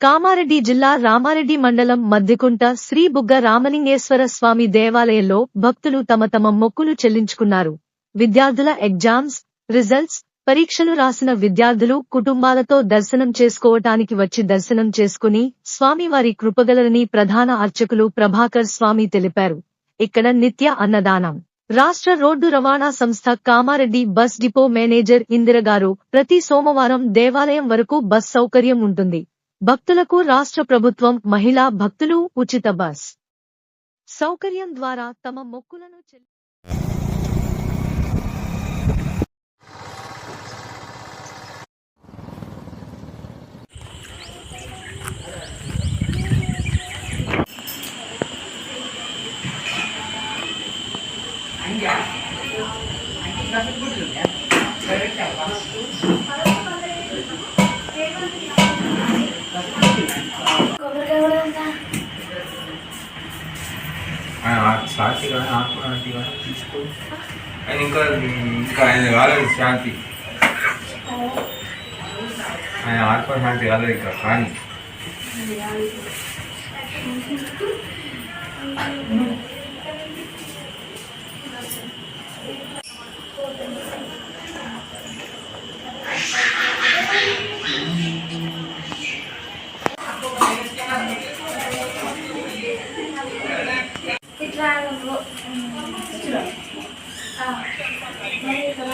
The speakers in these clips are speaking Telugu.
కామారెడ్డి జిల్లా రామారెడ్డి మండలం మద్దికుంట శ్రీ బుగ్గ రామలింగేశ్వర స్వామి దేవాలయంలో భక్తులు తమ తమ మొక్కులు చెల్లించుకున్నారు. విద్యార్థుల ఎగ్జామ్స్ రిజల్ట్స్ పరీక్షలు రాసిన విద్యార్థులు కుటుంబాలతో దర్శనం చేసుకోవటానికి వచ్చి దర్శనం చేసుకుని స్వామివారి కృపగలరని ప్రధాన అర్చకులు ప్రభాకర్ స్వామి తెలిపారు. ఇక్కడ నిత్య అన్నదానం. రాష్ట్ర రోడ్డు రవాణా సంస్థ కామారెడ్డి బస్ డిపో మేనేజర్ ఇందిరగారు ప్రతి సోమవారం దేవాలయం వరకు బస్ సౌకర్యం ఉంటుంది. భక్తులకు రాష్ట్ర ప్రభుత్వం మహిళా భక్తులు ఉచిత బస్. సౌకర్యం ద్వారా తమ మొక్కులను చెల్లి కొబ్బరికాయ శాంతి కానీ ఆత్మశాంతి కానీ తీసుకో ఆయన ఇంకా ఇంకా ఆయన కాలేదు శాంతి ఆయన ఆత్మశాంతి కాలేదు ఇంకా కానీ ఇట్లా నువ్వు ఆ, మరి ఇక్కడ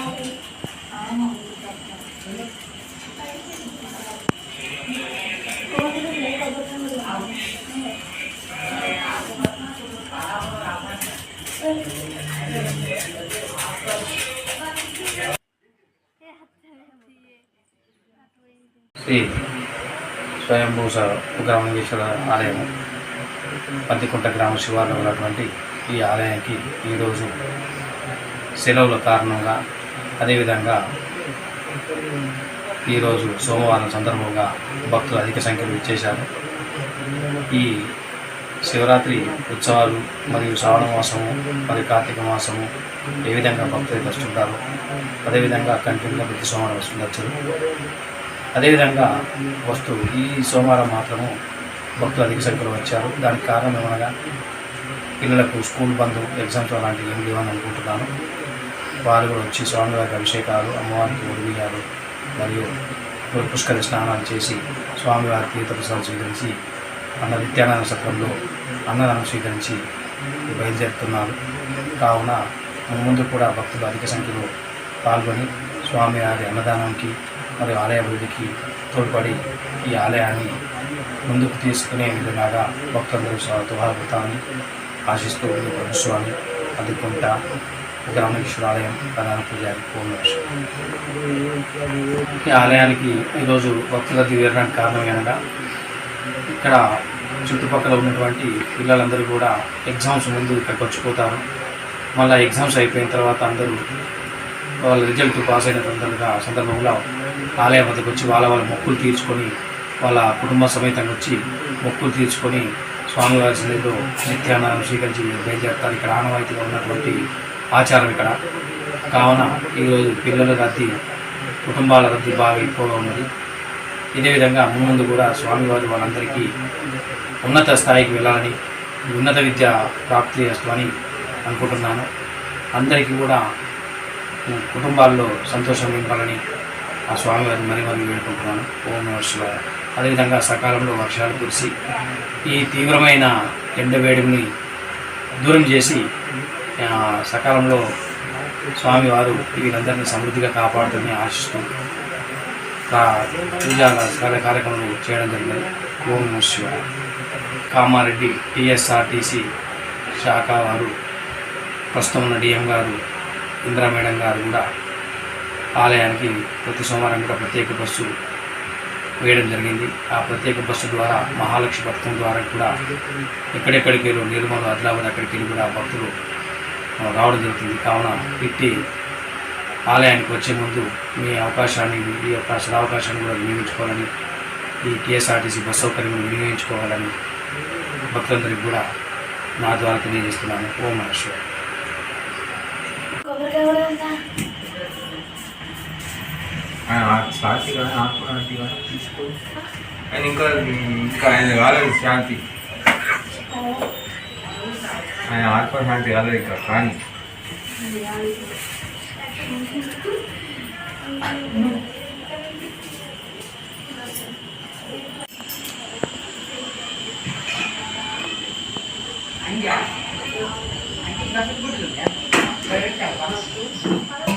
శ్రీ స్వయంభూ గ్రామేశ్వర ఆలయం పత్తికుంట గ్రామ శివార్లో ఉన్నటువంటి ఈ ఆలయానికి ఈరోజు సెలవుల కారణంగా అదేవిధంగా ఈరోజు సోమవారం సందర్భంగా భక్తులు అధిక సంఖ్యలో ఇచ్చేశారు ఈ శివరాత్రి ఉత్సవాలు మరియు శ్రావణ మాసము మరియు కార్తీక మాసము ఏ విధంగా భక్తులు వస్తుంటారు అదేవిధంగా కంటిన్యూగా ప్రతి సోమవారం వస్తుండొచ్చు. అదేవిధంగా వస్తూ ఈ సోమవారం మాత్రము భక్తులు అధిక సంఖ్యలో వచ్చారు. దానికి కారణం ఏమనగా పిల్లలకు స్కూల్ బంధు ఎగ్జామ్స్ అలాంటివి ఏం లేవని అనుకుంటున్నాను. వారు కూడా వచ్చి స్వామివారికి అభిషేకాలు అమ్మవారికి ఒడిబియ్యాలు మరియు పుష్కర స్నానాలు చేసి స్వామివారి తీర్థప్రసాదం స్వీకరించి అన్న నిత్యానంద సత్రంలో అన్నదానం స్వీకరించి బయలుదేరుతున్నారు. కావున ముందు కూడా భక్తులు అధిక సంఖ్యలో పాల్గొని స్వామివారి అన్నదానానికి మరియు ఆలయ అభివృద్ధికి తోడ్పడి ఈ ఆలయాన్ని ముందుకు తీసుకునే విధంగా భక్తులందరూ స్వాగతాన్ని ఆశిస్తూ ఉంది ప్రభుత్వాన్ని అందుకుంటా గ్రామేశ్వరాలయం ప్రధాన పూజారి పూర్ణేశ్వరం ఈ ఆలయానికి ఈరోజు భక్తుల దిగడానికి వేరడానికి కారణం ఏమనగా ఇక్కడ చుట్టుపక్కల ఉన్నటువంటి పిల్లలందరూ కూడా ఎగ్జామ్స్ ముందు ఇక్కడికి వచ్చిపోతారు. మళ్ళీ ఎగ్జామ్స్ అయిపోయిన తర్వాత అందరూ వాళ్ళ రిజల్ట్ పాస్ అయిన సందర్భంగా సందర్భంలో ఆలయం వద్దకు వచ్చి వాళ్ళ వాళ్ళ మొక్కులు తీర్చుకొని వాళ్ళ కుటుంబ సమేతంగా వచ్చి మొక్కులు తీర్చుకొని స్వామివారి సన్నిధిలో నిత్యానందం స్వీకరించి బయలుదేరతారు. ఇక్కడ ఆనవాయితీగా ఉన్నటువంటి ఆచారం ఇక్కడ. కావున ఈరోజు పిల్లల రద్దీ కుటుంబాల రద్దీ బాగా ఎక్కువగా ఉన్నది. ఇదే విధంగా ముందు కూడా స్వామివారి వాళ్ళందరికీ ఉన్నత స్థాయికి వెళ్ళాలని ఉన్నత విద్య ప్రాప్తి చేస్తామని అనుకుంటున్నాను. అందరికీ కూడా కుటుంబాల్లో సంతోషం నింపాలని ఆ స్వామివారిని మరి మరి వేడుకుంటున్నాను. ఓం నమ శివాయ. అదేవిధంగా సకాలంలో వర్షాలు కురిసి ఈ తీవ్రమైన ఎండవేడిని దూరం చేసి సకాలంలో స్వామివారు వీరందరినీ సమృద్ధిగా కాపాడుతుందని ఆశిస్తూ పూజా కార్యక్రమం కార్యక్రమాలు చేయడం జరిగింది. ఓం నమ శివ కామారెడ్డి టీఎస్ఆర్టీసీ శాఖ వారు ప్రస్తుతం ఉన్న డిఎం గారు ఇందిరా మేడం గారు కూడా ఆలయానికి ప్రతి సోమవారం కూడా ప్రత్యేక బస్సు వేయడం జరిగింది. ఆ ప్రత్యేక బస్సు ద్వారా మహాలక్ష్మి పథకం ద్వారా కూడా ఎక్కడెక్కడికి వెళ్ళి నిర్మల్ ఆదిలాబాద్ అక్కడికి వెళ్ళి కూడా భక్తులు రావడం జరుగుతుంది. కావున ఇట్టి ఆలయానికి వచ్చే ముందు మీ అవకాశాన్ని ఈ యొక్క సదావకాశాన్ని కూడా వినియోగించుకోవాలని ఈ టీఎస్ఆర్టీసీ బస్ సౌకర్యం వినియోగించుకోవాలని భక్తులందరికీ కూడా నా ద్వారా తెలియజేస్తున్నాను. ఓం మహేశ్వర్ కొబ్బరికాయ కూడా ఉందా ఆయన శాంతి కానీ ఆత్మశాంతి కానీ తీసుకో ఆయన ఇంకా ఇంకా ఆయన కాలేదు శాంతి ఆయన ఆత్మశాంతి కాలేదు ఇంకా కానీ Andiamo. Anche la